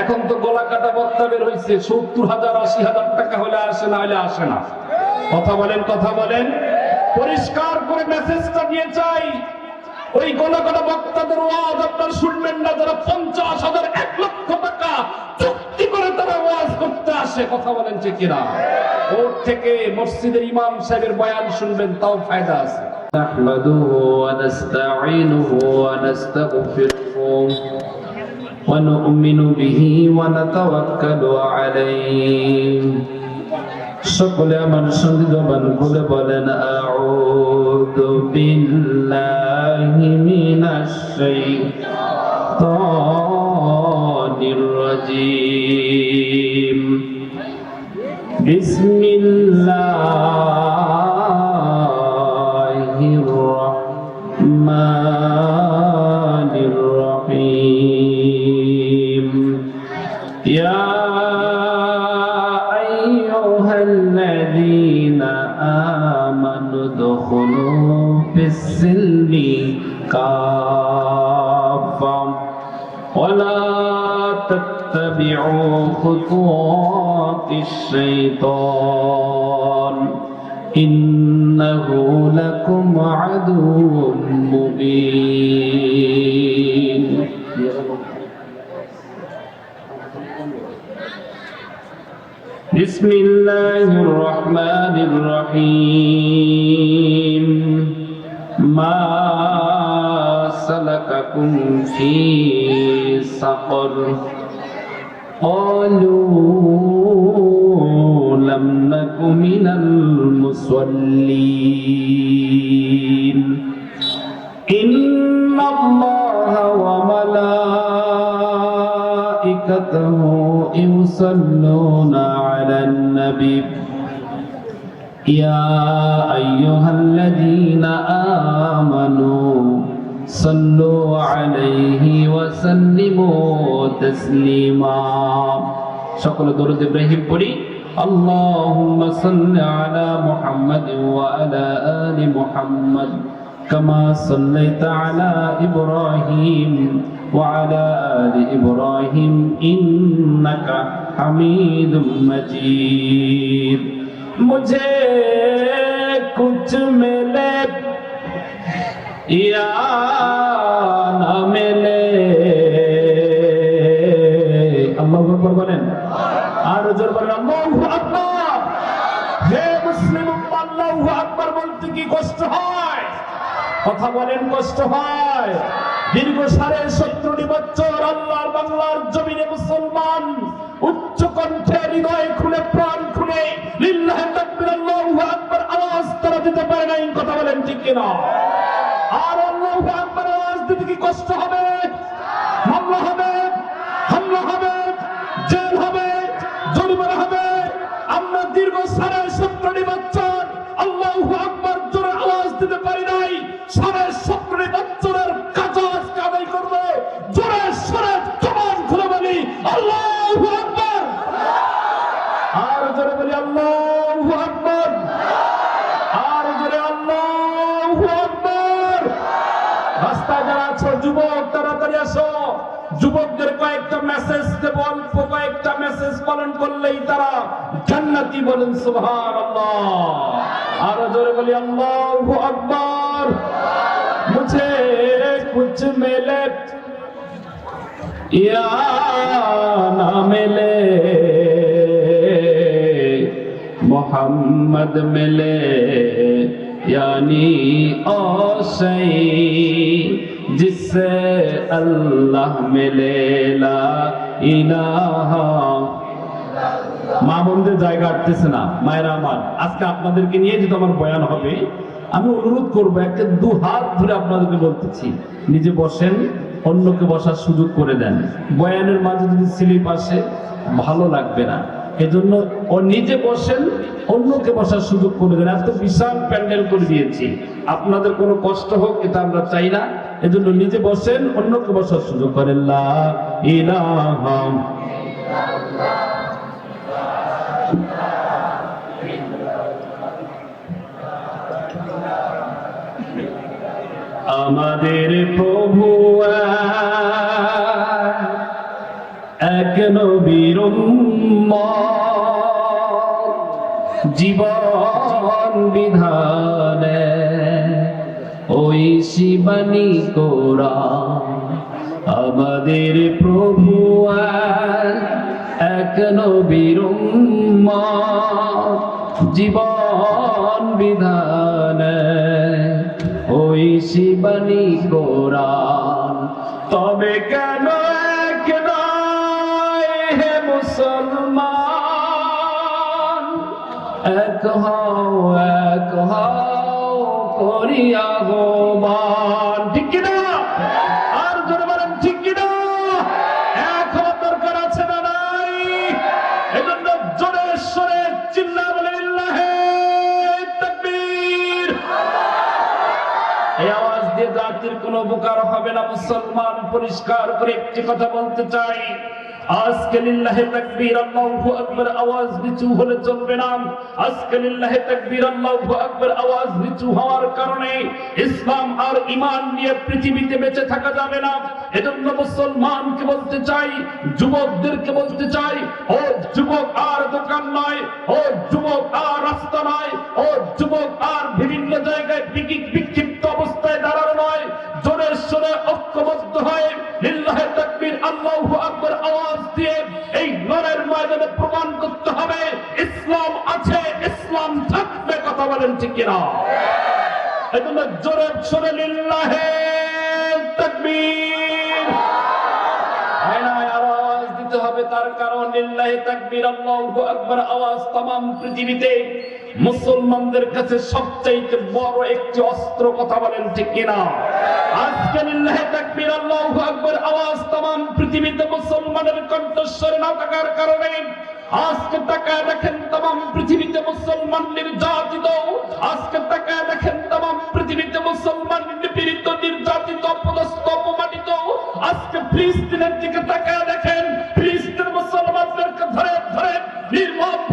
এখন তো গলা কাটা বক্তা বের হয়েছে সত্তর হাজার আশি হাজার টাকা হলে আসে না হলে আসে না কথা বলেন কথা বলেন পরিষ্কার করে মেসেজটা দিয়ে চাই ওই গলা কাটা বক্তাদের ওয়াজ আপনার শুনবেন না যারা পঞ্চাশ হাজার এক লক্ষ টাকা চুক্তি করে তারা ওয়াজ করতে আসে কথা বলেন ঠিক কিনা ওর থেকে মসজিদের ইমাম সাহেবের বয়ান শুনবেন তাও ফায়দা আছে نحمده ونستعينه ونستغفره ونؤمن به ونتوكل عليه সকলে আমার সঙ্গে জবান খুলে বলেন আউযু বিল্লাহি মিনাশ শাইতানির রাজীম بسم إنه لكم عدو مبين. بسم الله الرحمن الرحيم. ما سلككم في سقر؟ قالوا نك من المصلين إن الله وملائكته يصلون على النبي يا أيها الذين آمنوا صلوا عليه وسلموا تسليما সকল দরুদ ইব্রাহিম পড়ি اللهم صل على محمد وعلى آل محمد كما صليت على إبراهيم وعلى آل إبراهيم إنك حميد مجيد مجھے کچھ ملے یا نہ ملے কষ্ট হয়। কথা বলেন, কষ্ট হয়। দীর্ঘ সাড়ে সত্তরটি বছর আল্লাহর বাংলার জমিনে মুসলমান উচ্চ কণ্ঠে হৃদয় খুলে, প্রাণ খুলে, লিল্লাহি তাকবীর, আল্লাহু আওয়াজ তারা দিতে পারে নাই। কথা বলেন ঠিক কিনা? আর আল্লাহু আকবার আওয়াজ দিতে কি কষ্ট হবে? মামলা হবে? হামলা হবে? জেল হবে? জরিমানা হবে? আমরা দীর্ঘ সাড়ে সত্তরটি বছর আল্লাহু আকবার যুবকদের কয়েকটা মেসেজ দেব অল্প কয়েকটা মেসেজ পালন করলেই তারা জান্নাতি বলেন সুবহানাল্লাহ আর জোরে বলি আল্লাহু আকবার মুঝে কুছ মিলে या ना मिले मोहम्मद मिले यानी ओ सही जिससे अल्लाह मिले ला इलाहा মা বোনদের জায়গা আটতেছে না মায়েরা আমার আজকে আপনাদেরকে নিয়ে যেহেতু আমার বয়ান হবে আমি অনুরোধ করবো একটা দু হাত ধরে আপনাদেরকে বলতেছি নিজে বসেন অন্যকে বসার সুযোগ করে দেন বয়ানের মাঝে যদি স্লিপ আসে ভালো লাগবে না এজন্য ও নিজে বসেন অন্যকে বসার সুযোগ করে দেন এত বিশাল প্যান্ডেল করে দিয়েছি আপনাদের কোনো কষ্ট হোক এটা আমরা চাই না এজন্য নিজে বসেন অন্যকে বসার সুযোগ করেন লা আমাদের প্রভু এক নবীর জীবন বিধানে। শিবানী কোরআন আমাদের প্রভু এক নবীর জীবন বিধান ওই শিবানী কোরআন। তবে কেন এক নয় হে মুসলমান? এক হও, এক করিয়া গোমান ঠিক কিনা আর জোরে বলেন, ঠিক কিনা হওয়ার দরকার আছে না নাই? এজন্য জোরে সরে চিল্লা বলে তাকবীর। এই আওয়াজ দিয়ে জাতির কোনো উপকার হবে না, মুসলমান পরিষ্কার করে একটি কথা বলতে চাই। আজকে লিল্লাহে তাকবীর আল্লাহু আকবার আওয়াজ নিচু হলে চলবে না। আজকে লিল্লাহে তাকবীর আল্লাহু আকবার আওয়াজ নিচু হওয়ার কারণে ইসলাম আর ঈমান নিয়ে পৃথিবীতে বেঁচে থাকা যাবে না। এজন্য মুসলমানকে বলতে চাই, যুবকদেরকে বলতে চাই, ও যুবক আর দোকান নয় ও যুবক আর রাস্তা নয় ও যুবক আর বিভিন্ন জায়গায় বিকি- বিক্ষিপ্ত দাঁড়ানো নয়, জোরের সোরে ঐক্যবদ্ধ হয়ে লিল্লাহে তাকবীর আল্লাহু আকবার আওয়াজ দিয়ে এই লড়াইয়ের ময়দানে প্রমাণ করতে হবে, ইসলাম আছে, ইসলাম থাকবে, কথা বলেন ঠিক কিনা? এজন্য জোরে সোরে লিল্লাহে কারণ লিল্লাহি তাকবীর আল্লাহু আকবার আওয়াজ तमाम পৃথিবীতে মুসলমানদের কাছে সবচাইতে বড় একটি অস্ত্র কথা বলেন ঠিক কিনা আজকে লিল্লাহি তাকবীর আল্লাহু আকবার আওয়াজ तमाम পৃথিবীতে মুসলমানের কণ্ঠস্বরে না থাকার কারণে আজকে তাকায় দেখেন तमाम পৃথিবীতে মুসলমান নির্যাতিত আজকে তাকায় দেখেন तमाम পৃথিবীতে মুসলমান নিপীড়িত নির্যাতিত অপদস্থ অপমানিত আজকে ফিলিস্তিনের দিকে তাকায় দেখেন ফিলিস্তিন মুসলমানদেরকে ধরে ধরে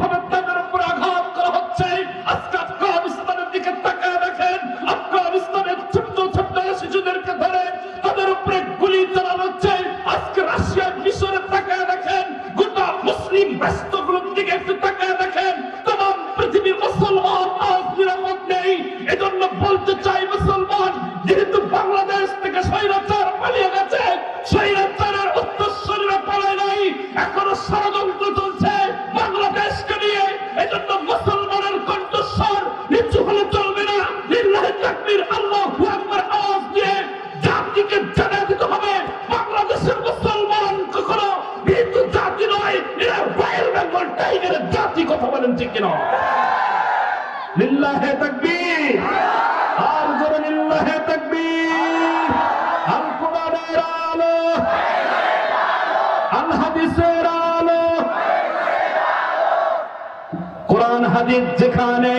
হাদিস যেখানে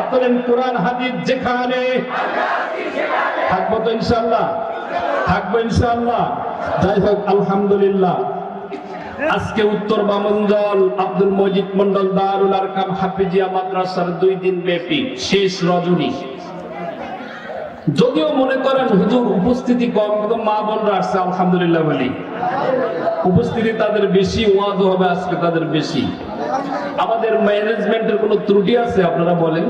আপনাদের কোরআন হাদিস যেখানে, থাকব তো ইনশাল্লাহ থাকব ইনশাল্লাহ যাই হোক, আলহামদুলিল্লাহ। আজকে উত্তর বামঞ্জল আব্দুল মজিদ মন্ডল দারুল আরকাম হাফিজিয়া মাদ্রাসার দুই দিন ব্যাপী, শেষ রজনী। যদিও মনে করেন হুজুর উপস্থিতি কম, কিন্তু মা বোনরা আসছে, আলহামদুলিল্লাহ বলি। উপস্থিতি তাদের বেশি ওয়াজ হবে আজকে তাদের বেশি। আমাদের ম্যানেজমেন্টের কোনো ত্রুটি আছে, আপনারা বলেন?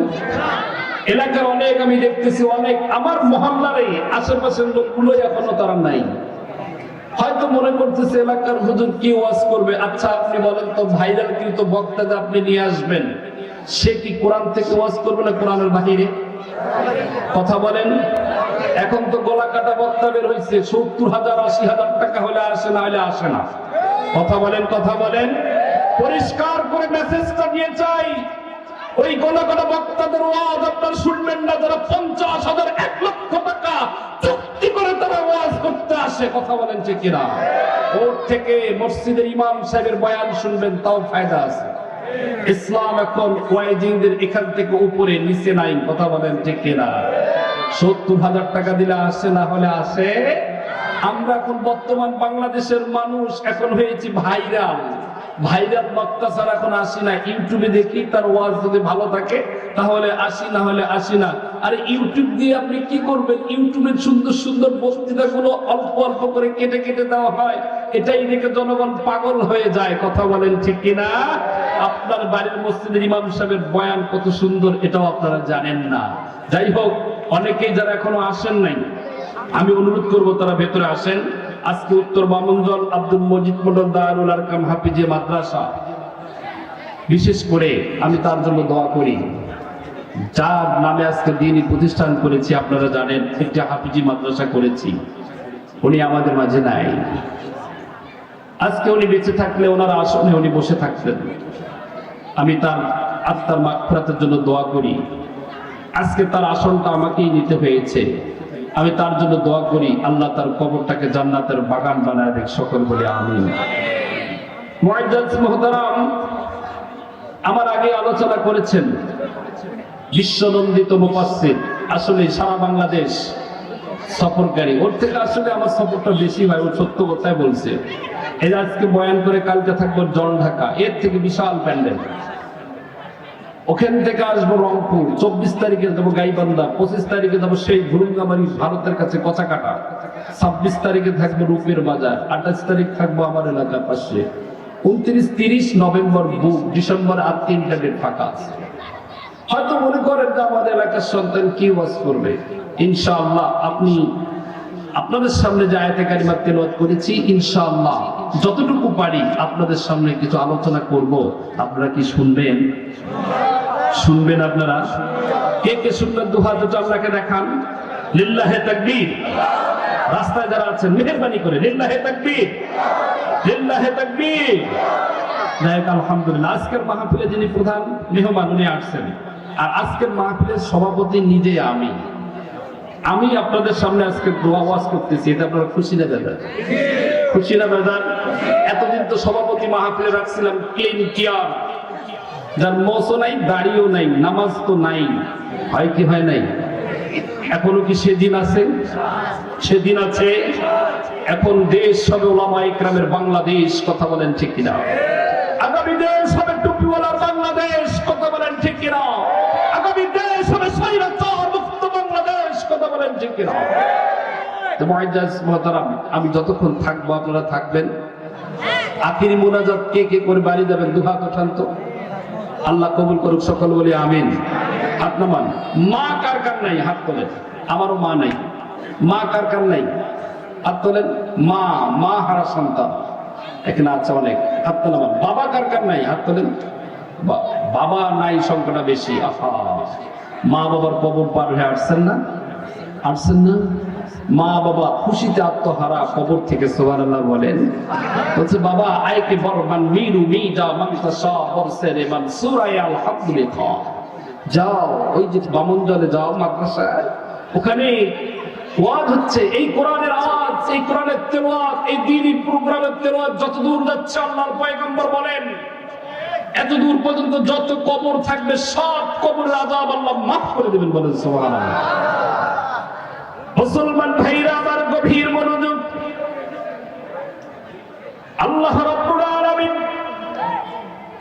এলাকার অনেক আমি দেখতেছি, অনেক আমার মহল্লারই আশেপাশের লোকগুলো এখনও তারা নাই। হয়তো মনে করতেছে এলাকার হুজুর কি ওয়াজ করবে? আচ্ছা আপনি বলেন তো ভাইরাল কিন্তু বক্তা আপনি নিয়ে আসবেন। সে কি কোরআন থেকে ওয়াজ করবে না কোরআনের বাহিরে? কথা বলেন। এখন তো গলা কাটা বক্তা বের হয়েছে সত্তর হাজার, আশি হাজার টাকা হলে আসে, না হলে আসে না। কথা বলেন কথা বলেন। পরিষ্কার করে মেসেজটা দিয়ে চাই ওই গলা কাটা বক্তাদের ওয়াজ আপনারা শুনবেন না, যারা পঞ্চাশ হাজার এক লক্ষ টাকা চুক্তি করে তারা ওয়াজ করতে আসে, কথা বলেন ঠিক কিনা? ওর থেকে মসজিদের ইমাম সাহেবের বয়ান শুনবেন, তাও ফায়দা আছে। ইসলাম এখন ওয়াইজিংদের এখান থেকে উপরে, নিচে নাই, কথা বলেন ঠিক কিনা? সত্তর হাজার টাকা দিলে আসে, না হলে আসে? আমরা এখন বর্তমান বাংলাদেশের মানুষ, এখন হয়েছি ভাইরাল। ভাইরাল বক্তা ছাড়া এখন আসি না। ইউটিউবে দেখি তার ওয়াজ যদি ভালো থাকে, তাহলে আসি, না হলে আসি না। আর ইউটিউব দিয়ে আপনি কি করবেন? ইউটিউবের সুন্দর সুন্দর বক্তৃতাগুলো অল্প অল্প করে কেটে কেটে দেওয়া হয়। এটাই দেখে জনগণ পাগল হয়ে যায়। কথা বলেন ঠিক কিনা? আপনার বাড়ির মসজিদের ইমাম সাহেবের বয়ান কত সুন্দর, এটাও আপনারা জানেন না। যাই হোক, অনেকেই যারা এখনও আসেন নাই, আমি অনুরোধ করব তারা ভেতরে আসেন। আজকে উত্তর বামঞ্জল আব্দুল মজিদ মন্ডল দারুল আরকাম হাফিজে মাদ্রাসা। বিশেষ করে আমি তার জন্য দোয়া করি। যার নামে আজকে দিনই প্রতিষ্ঠান করেছি, আপনারা জানেন, একটি হাফিজি মাদ্রাসা করেছি। উনি আমাদের মাঝে নাই। আজকে উনি বেঁচে থাকলে ওনার আসনে উনি বসে থাকতেন। আমি তার আত্মার মাগফিরাতের জন্য দোয়া করি। আজকে তার আসনটা আমাকেই নিতে হয়েছে। আমি তার জন্য দোয়া করি, আল্লাহ তার কবরটাকে জান্নাতের বাগান বানায় দেখ সকল বলে মুআজ্জাজ আমার আগে আলোচনা করেছেন বিশ্বনন্দিত মুফাসসির, আসলে সারা বাংলাদেশ সফরকারী। ওর থেকে আসলে আমার সফরটা বেশি হয়, ও সত্য কথাই বলছে। এই আজকে বয়ান করে কালকে থাকব জন ঢাকা, এর থেকে বিশাল প্যান্ডেল। ওখান থেকে আসব রংপুর। চব্বিশ তারিখে যাব গাইবান্ধা, পঁচিশ তারিখে যাব সেই ভুরুঙ্গামারি ভারতের কাছে কচাকাটা। ছাব্বিশ তারিখে থাকব রূপের বাজার, আঠাশ তারিখ থাকব আমার এলাকার পাশে। উনত্রিশ, তিরিশ নভেম্বর বুক ডিসেম্বর আর তিনটা ডেট ফাঁকা আছে। হয়তো মনে করেন যে আমাদের এলাকার সন্তান কি ওয়াজ করবে। ইনশাআল্লাহ আপনি আপনাদের সামনে যে আয়াতে কারিমা করেছি, ইনশাআল্লাহ যতটুকু পারি আপনাদের সামনে কিছু আলোচনা করব। আপনারা কি শুনবেন? শুনবেন আপনারা। কে কে শুনবেন? দু হাত দুটো আপনাকে দেখান। লিল্লাহে তাকবীর। রাস্তায় যারা আছেন মেহেরবানি করে লিল্লাহে তাকবীর। লিল্লাহে তাকবীর। হোক, আলহামদুলিল্লাহ আজকের মাহফিলে যিনি প্রধান মেহমান উনি আসছেন। আর আজকের মাহফিলের সভাপতি নিজে আমি। আমি আপনাদের সামনে আজকে দোয়া ওয়াজ করতেছি এটা আপনারা খুশি না বেদার খুশি না দাদা এতদিন তো সভাপতি মাহফিলে রাখছিলাম ক্লিন কিয়ার যার নাই দাড়িও নাই, নামাজ তো নাই। হয় কি হয় নাই? এখনও কি সেদিন আছে? সেদিন আছে। এখন দেশ হবে ওলামা ইকরামের বাংলাদেশ, কথা বলেন ঠিক কিনা? আগামী দেশ হবে টুপিওয়ালার বাংলাদেশ, কথা বলেন ঠিক কিনা? আগামী দেশ হবে মুক্ত বাংলাদেশ, কথা বলেন ঠিক কিনা? আমি যতক্ষণ থাকব আপনারা থাকবেন? আখিরি মুনাজাত কে কে করে বাড়ি যাবেন? দুহাত ওঠান তো। আল্লাহ কবুল করুক সকল বলি, আমিন। হাত নামান। মা কার কার নাই? হাত তোলেন। আমারও মা নাই। মা কার কার নাই? হাত তোলেন। মা মা হারা সন্তান। এখানে আছে অনেক। হাত তোলেন বাবা কার কার নাই? হাত তোলেন। বাবা নাই সংখ্যাটা বেশি। আহা। মা বাবার কবর পার হয়ে আসছেন না? আসছেন না? মা বাবা খুশিতে আত্মহারা কবর থেকে সোহান আল্লাহ বলেন। বলছে, বাবা, আয়কে বরমান মিরু মি যা মাংসা সব বর্ষে রে মান সুরাই আলহামদুলিল্লাহ। যাও, ওই যে বামন জলে যাও মাদ্রাসায়। ওখানে ওয়াজ হচ্ছে, এই কোরআনের আওয়াজ, এই কোরআনের তেলাওয়াত, এই দিনই প্রোগ্রামের তেলাওয়াত যত দূর যাচ্ছে আল্লাহর পয়গম্বর বলেন। এত দূর পর্যন্ত যত কবর থাকবে, সব কবরের আজাব আল্লাহ মাফ করে দেবেন বলেন, সুবহানাল্লাহ। মুসলমান ভাইরা আমার গভীর মনোযোগ আল্লাহ রাব্বুল আলামিন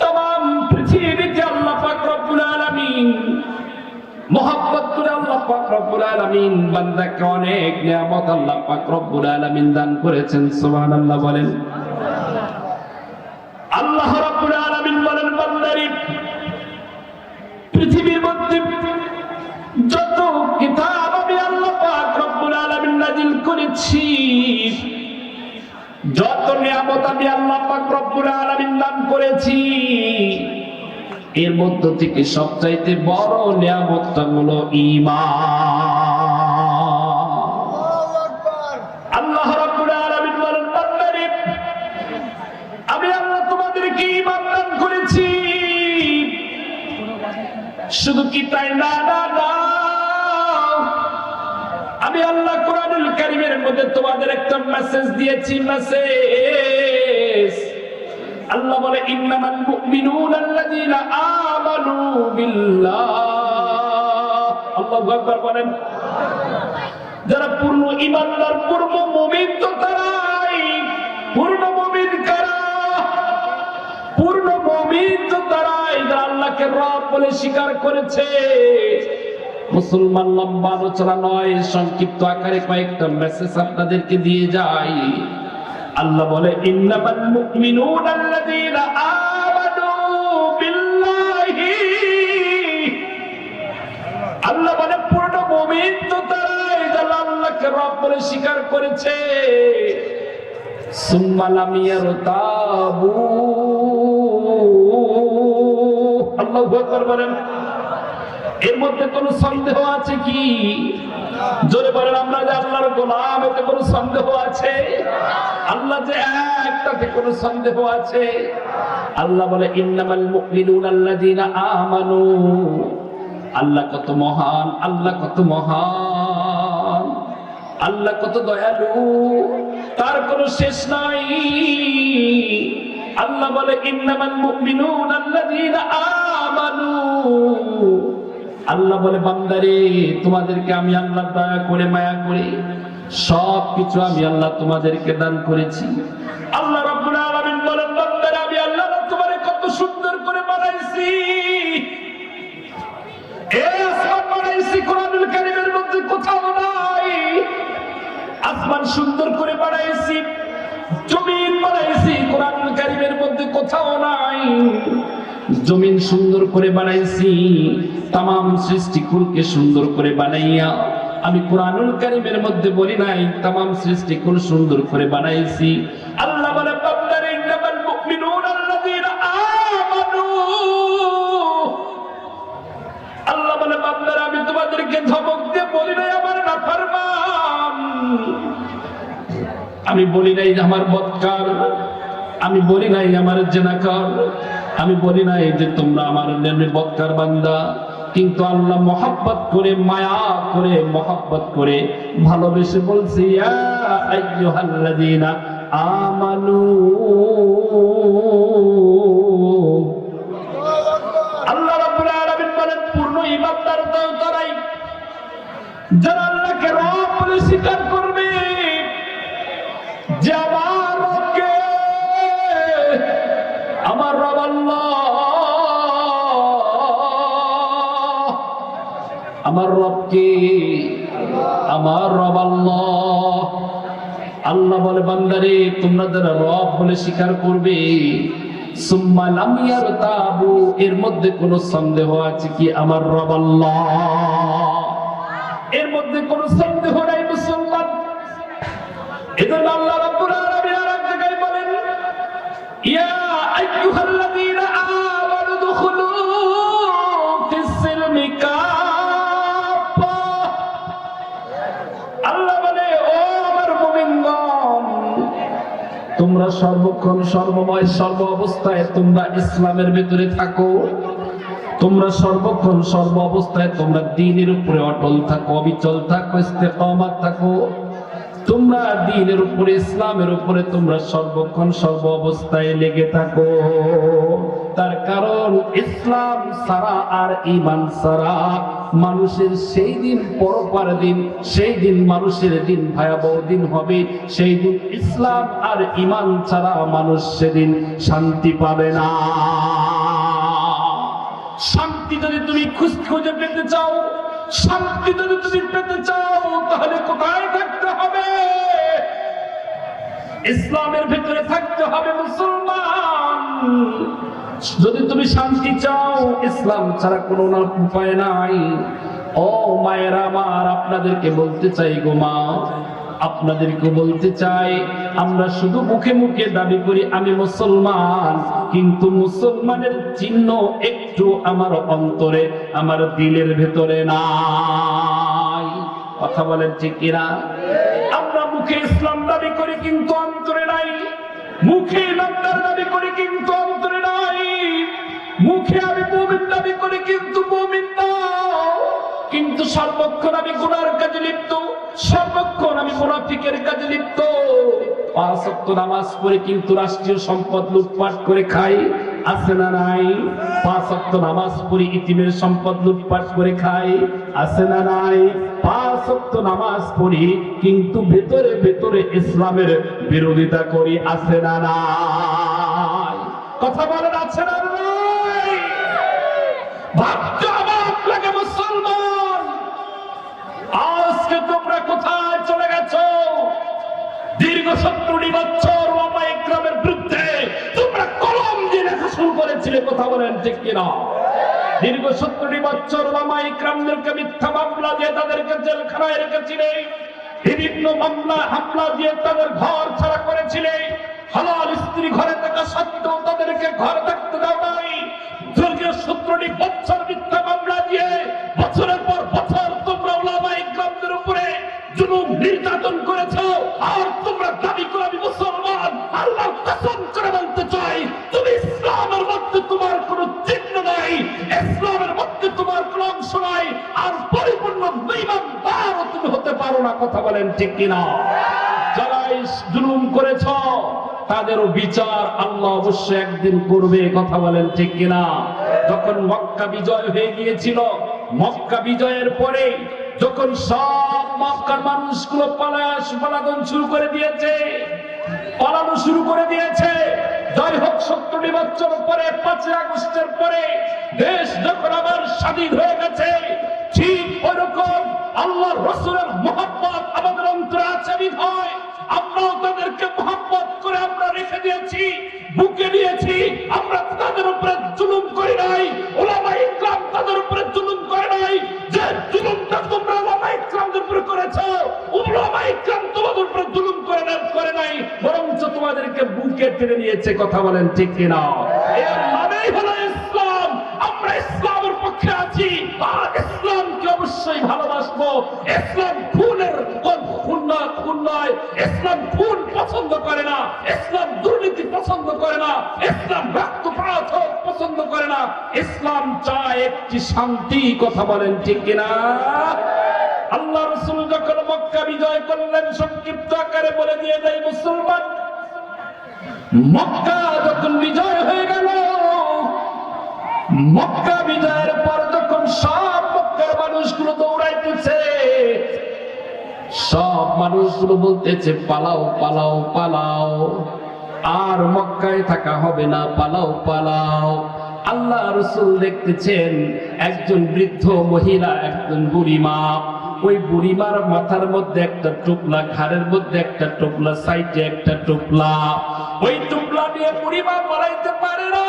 तमाम পৃথিবীতে আল্লাহ পাক রব্বুল আলামিন মোহাব্বত করে আল্লাহ পাক রব্বুল আলামিন বান্দাকে অনেক নিয়ামত আল্লাহ পাক রব্বুল আলামিন দান করেছেন সুবহানাল্লাহ বলেন করেছি যত নিয়ামত আমি আল্লাহ পাক রব্বুল আলামিন দান করেছি, এর মধ্য থেকে সবচাইতে বড় নিয়ামতটা হলো ঈমান। শুধু কি তাই? না না না। আমি আল্লাহ কোরআনুল কারীমের মধ্যে তোমাদের একটা মেসেজ দিয়েছি মেসেজ আল্লাহ বলে, ইন্নামাল মুমিনুনা আল্লাযীনা আমানু বিল্লাহ। আল্লাহু আকবার বলেন। যারা পূর্ণ ইমানদার পূর্ণ মুমিন তো তারাই। পূর্ণ মুমিন কারা? পূর্ণ মুমিন তো তারাই। যারা আল্লাহকে রব বলে স্বীকার করেছে। মুসলমান লম্বা আলোচনা নয়, সংক্ষিপ্ত আকারে কয়েকটা মেসেজ আপনাদেরকে দিয়ে যাই। আল্লাহ বলে, ইন্নামাল আল্লাহ বলে পূর্ণ মুমিন তো তারাই যারা আল্লাহকে রব বলে স্বীকার করেছে। সুম্মা লাম ইয়ারতাবু। আল্লাহু আকবার এর মধ্যে কোনো সন্দেহ আছে কি? জোরে বলেন, আমরা যে আল্লাহর গোলাম, এতে কোনো সন্দেহ আছে? আল্লাহ যে এক, তাতে কোনো সন্দেহ আছে? আল্লাহ বলে, ইন্নামাল মুমিনুনা আল্লাযীনা আমানু। আল্লাহ কত মহান, আল্লাহ কত মহান, আল্লাহ কত দয়ালু। তার কোনো শেষ নাই। আল্লাহ বলে, ইন্নামাল মুমিনুন আল্লাযীনা আমানু। আল্লাহ বলে, বান্দারে, তোমাদেরকে আমি আল্লাহ দয়া করে, মায়া করে সব কিছু আমি আল্লাহ তোমাদেরকে দান করেছি। আল্লাহ আমি আল্লাহ তোমারে কত সুন্দর করে বানাইছি। কোরআনুল মধ্যে কোথাও আসমান সুন্দর করে বানাইছি বানাইছি, কোরআনুল কারীমের মধ্যে কোথাও জমিন সুন্দর করে বানাইছি তাম সৃষ্টিকুলকে সুন্দর করে বানাইয়া, আমি কোরআনুল কারীমের মধ্যে বলি নাই তাম সৃষ্টিকুল সুন্দর করে বানাইছি। আল্লাহ বলে আল্লাহ বলে আমি তোমাদেরকে দিয়ে বলি আমার আমি বলি নাই আমার বৎকার আমি বলি নাই আমার জেনাকার আমি বলি না এই যে তোমরা আমার বৎকার বান্দা, কিন্তু আল্লাহ মহাব্বত করে, মায়া করে, মহাব্বত করে ভালোবেসে বলছি আমানু স্বীকার করবে। এর মধ্যে কোন সন্দেহ আছে কি আমার রব আল্লাহ? এর মধ্যে কোন সন্দেহ নাই মুসলমান। এজন্য আল্লাহ আর এক জায়গায় বলেন, ইয়া আইয়ুহাল্লাযীনা তোমরা সর্বক্ষণ সর্বময় সর্ব অবস্থায় তোমরা ইসলামের ভিতরে থাকো। তোমরা সর্বক্ষণ সর্ব অবস্থায় তোমরা দিনের উপরে অটল থাকো, অবিচল থাকো, ইস্তেকামাত থাকো। তোমরা দিনের উপরে, ইসলামের উপরে তোমরা সর্বক্ষণ সর্ব অবস্থায় লেগে থাকো। তার কারণ ইসলাম সারা আর ইমান সারা মানুষের সেই দিন পরপার দিন, সেই দিন মানুষের দিন ভয়াবহ দিন হবে। সেই দিন ইসলাম আর ইমান ছাড়া মানুষ সেদিন শান্তি পাবে না। শান্তি যদি তুমি খুঁজ পেতে চাও, শান্তি যদি তুমি পেতে চাও, তাহলে কোথায় থাকতে হবে? ইসলামের ভিতরে থাকতে হবে মুসলমান। যদি তুমি শান্তি চাও, ইসলাম ছাড়া কোনো না, উপায় নাই। ও মায়েরা আমার, আপনাদেরকে বলতে চাই গো মা আপনাদেরকে বলতে চাই, আমরা শুধু মুখে মুখে দাবি করি, আমি মুসলমান, কিন্তু মুসলমানের চিহ্ন একটু আমার অন্তরে, আমার দিলের ভেতরে নাই। কথা বলেন ঠিক কিনা? আমরা মুখে ইসলাম দাবি করি, কিন্তু অন্তরে নাই। মুখে ইমানদার দাবি করি, কিন্তু কিন্তু না। কিন্তু সর্বক্ষণ আমি গুনার কাজে লিপ্ত, সর্বক্ষণ আমি মুনাফিকের কাজে লিপ্ত। নামাজ পড়ে কিন্তু রাষ্ট্রীয় সম্পদ লুটপাট করে খাই, আছে না নাই? নামাজ ইতিমের সম্পদ লুটপাট করে খাই, আছে না নাই? নামাজ পড়ি কিন্তু ভেতরে ভেতরে ইসলামের বিরোধিতা করি, আছে না নাই? কথা বলেন, আছে না নাই? ভাবতে লাগে মুসলমান। আজকে তোমরা কোথায় চলে গেছো? দীর্ঘ সত্তরটি বছর বাবা ইকরামের বিরুদ্ধে তোমরা কলম দিয়ে শুরু করেছিলে, কথা বলেন দীর্ঘ সত্তরটি বছর বাবা ইকরামদেরকে মিথ্যা মামলা দিয়ে তাদেরকে জেলখানায় রেখেছিলে, বিভিন্ন মামলা, হামলা দিয়ে তাদের ঘর ছাড়া করেছিলে। হালাল স্ত্রী ঘরে থাকা সত্ত্বেও তাদেরকে ঘরে থাকতে দাও নাই। সত্তরটি বছর মিথ্যা মামলা দিয়ে বছরের পর বছর তোমরা ওলামা ইকরামদের উপরে জুলুম নির্যাতন করেছ। আর তোমরা দাবি করে, আমি মুসলমান, আল্লাহ কসম করে বলতে চাই, তুমি ইসলামের মধ্যে তোমার কোন চিহ্ন নাই, ইসলামের মধ্যে তোমার কোন অংশ নাই, আর পরিপূর্ণ বেঈমানদারও তুমি হতে পারো না, কথা বলেন ঠিক কিনা? যারা জুলুম করেছ, তাদেরও বিচার আল্লাহ অবশ্যই একদিন করবে, কথা বলেন ঠিক কিনা? যখন মক্কা বিজয় হয়ে গিয়েছিল, মক্কা বিজয়ের পরে যখন সব মক্কার মানুষগুলো পালাস পালাদন শুরু করে দিয়েছে, পালানো শুরু করে দিয়েছে। যাই হোক সত্তরটি বছর পরে, পাঁচই আগস্টের পরে দেশ যখন আবার স্বাধীন হয়ে গেছে, ঠিক ওরকম আল্লাহ রসুলের মোহাম্মত আমাদের অন্তরে আছে হয় আমরাও তাদেরকে মোহাম্মত করে আমরা রেখে দিয়েছি, বুকে নিয়েছি আমরা তাদের উপরে জুলুম করি নাই, ওলামা ইসলাম তাদের উপরে জুলুম করে নাই, যে জুলুমটা তোমরা ওলামা ইসলামদের উপরে করেছ, ওলামা ইসলাম তোমাদের উপরে জুলুম করে না, করে নাই, বরঞ্চ তোমাদেরকে বুকে টেনে নিয়েছে, কথা বলেন ঠিক কিনা? এর মানেই হলো ইসলাম, আমরা ইসলামের পক্ষে আছি, আর ইসলামকে অবশ্যই ভালোবাসবো, ইসলাম ইসলাম খুন পছন্দ করে না, ইসলাম দুর্নীতি পছন্দ করে না, ইসলাম রক্তপাত পছন্দ করে না, ইসলাম চায় একটি শান্তি, কথা বলেন ঠিক কিনা? আল্লাহ রসুল যখন মক্কা বিজয় করলেন, সংক্ষিপ্ত আকারে বলে দিয়ে দেয়, মুসলমান, মক্কা যখন বিজয় হয়ে গেল, মক্কা বিজয়ের পর যখন সব মক্কার মানুষগুলো দৌড়াইতেছে সব মানুষগুলো বলতেছে, পালাও পালাও পালাও। আর মক্কায় থাকা হবে না, পালাও পালাও। আল্লাহ রসুল দেখতেছেন, একজন বৃদ্ধ মহিলা, একজন বুড়িমা। ওই বুড়িমার মাথার মধ্যে একটা টুকলা, ঘাড়ের মধ্যে একটা টুকলা, সাইডে একটা টুকলা। ওই টুকলা দিয়ে বুড়িমা পালাইতে পারে না।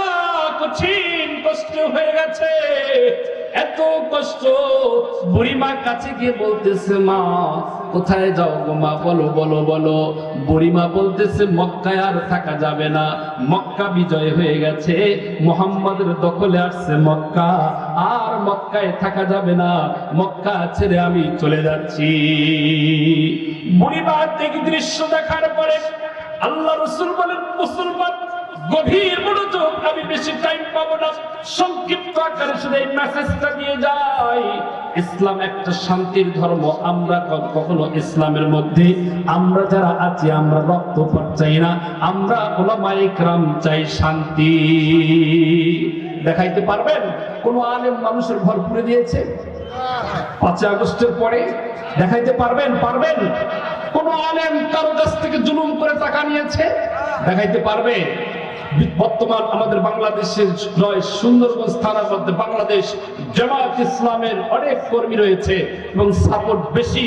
কঠিন কষ্ট হয়ে গেছে। এত কষ্ট। বুড়িমা কাছে গিয়ে বলতেছে, মা কোথায় যাও গো মা? বলো বলো বলো। বুড়িমা বলতেছে, মক্কায় আর থাকা যাবে না। মক্কা বিজয় হয়ে গেছে। মোহাম্মদের দখলে আসছে মক্কা। আর মক্কায় থাকা যাবে না। মক্কা ছেড়ে আমি চলে যাচ্ছি। বুড়িমা দেখি দৃশ্য দেখার পরে আল্লাহ রসুল বলেন, মুসলমান গভীর মনোযোগ আমি বেশি টাইম পাবো না। সংক্ষিপ্ত আকারে শুধু এই মেসেজটা দিয়ে যাই। ইসলাম একটা শান্তির ধর্ম। আমরা কখনো ইসলামের মধ্যে আমরা যারা আছি, আমরা রক্তপাত চাই না। আমরা ওলামায়ে ইকরাম চাই শান্তি। দেখাইতে পারবেন? কোন আলেম মানুষের ঘর পুড়ে দিয়েছে? পাঁচই আগস্টের পরে দেখাইতে পারবেন? পারবেন? কোন আলেম কারও কাছ থেকে জুলুম করে টাকা নিয়েছে? দেখাইতে পারবে? বর্তমান আমাদের বাংলাদেশের নয় সুন্দরগঞ্জ থানার মধ্যে বাংলাদেশ জামায়াত ইসলামের অনেক কর্মী রয়েছে এবং সাপোর্ট বেশি।